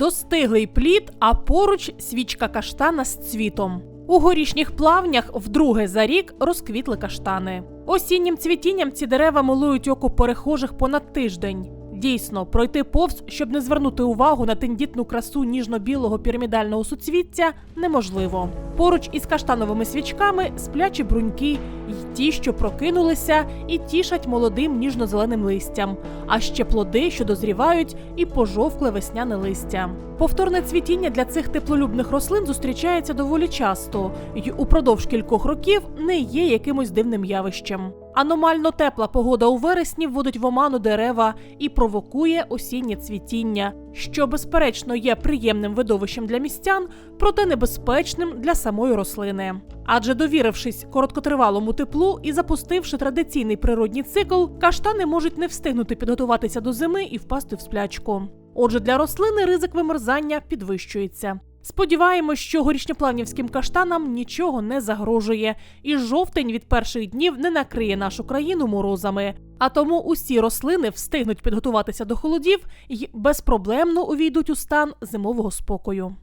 Достиглий плід, а поруч свічка каштана з цвітом. У горішніх плавнях вдруге за рік розквітли каштани. Осіннім цвітінням ці дерева милують око перехожих понад тиждень. Дійсно, пройти повз, щоб не звернути увагу на тендітну красу ніжно-білого пірамідального суцвіття, неможливо. Поруч із каштановими свічками сплячі бруньки, й ті, що прокинулися, і тішать молодим ніжно-зеленим листям, а ще плоди, що дозрівають, і пожовкле весняне листя. Повторне цвітіння для цих теплолюбних рослин зустрічається доволі часто, й упродовж кількох років не є якимось дивним явищем. Аномально тепла погода у вересні вводить в оману дерева і провокує осіннє цвітіння, що безперечно є приємним видовищем для містян, проте небезпечним для самої рослини. Адже довірившись короткотривалому теплу і запустивши традиційний природній цикл, каштани можуть не встигнути підготуватися до зими і впасти в сплячку. Отже, для рослини ризик вимерзання підвищується. Сподіваємось, що горішньоплавнівським каштанам нічого не загрожує, і жовтень від перших днів не накриє нашу країну морозами. А тому усі рослини встигнуть підготуватися до холодів і безпроблемно увійдуть у стан зимового спокою.